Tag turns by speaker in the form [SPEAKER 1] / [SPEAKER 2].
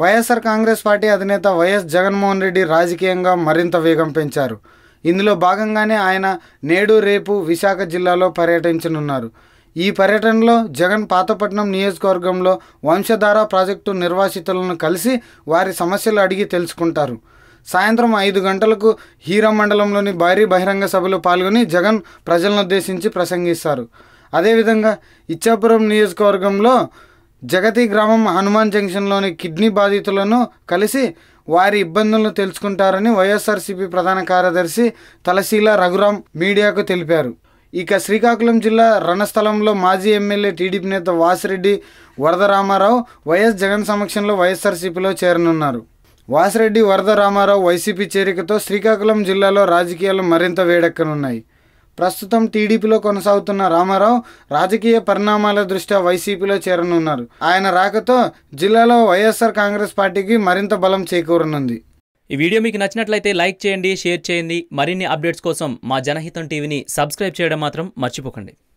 [SPEAKER 1] YSR Congress party అధినేత YS Jaganmohan Reddy రాజకీయంగా మరింత వేగం పెంచారు. ఇందులో భాగంగానే ఆయన నేడు రేపు విశాఖ జిల్లాలో పర్యటించనున్నారు. ఈ పర్యటనలో జగన్ పాతపట్నం నియోజకవర్గంలో వంశధార ప్రాజెక్టు నిర్వాసితులను కలిసి వారి సమస్యలు అడిగి తెలుసుకుంటారు. సాయంత్రం ఐదు గంటలకు హీరా మండలంలోని భారీ బహిరంగ సభలో పాల్గొని జగన్ ప్రజలను ఉద్దేశించి ప్రసంగిస్తారు. అదేవిధంగా ఇచ్చాపురం నియోజకవర్గంలో జగతి గ్రామం హనుమాన్ జంక్షన్లోని కిడ్నీ బాధితులను కలిసి వారి ఇబ్బందులను తెలుసుకుంటారని వైఎస్ఆర్సీపీ ప్రధాన కార్యదర్శి తలశీల రఘురాం మీడియాకు తెలిపారు. ఇక శ్రీకాకుళం జిల్లా రణస్థలంలో మాజీ ఎమ్మెల్యే టీడీపీ నేత వాసిరెడ్డి వరద రామారావు వైఎస్ జగన్ సమక్షంలో వైఎస్ఆర్సీపీలో చేరనున్నారు. వాసిరెడ్డి వరద రామారావు వైసీపీ చేరికతో శ్రీకాకుళం జిల్లాలో రాజకీయాలు మరింత వేడెక్కనున్నాయి. ప్రస్తుతం టీడీపీలో కొనసాగుతున్న రామారావు రాజకీయ పరిణామాల దృష్ట్యా వైసీపీలో చేరనున్నారు. ఆయన రాకతో జిల్లాలో వైఎస్ఆర్ కాంగ్రెస్ పార్టీకి మరింత బలం చేకూరనుంది.
[SPEAKER 2] ఈ వీడియో మీకు నచ్చినట్లయితే లైక్ చేయండి షేర్ చేయండి. మరిన్ని అప్డేట్స్ కోసం మా జనహితం టీవీని సబ్స్క్రైబ్ చేయడం మాత్రం మర్చిపోకండి.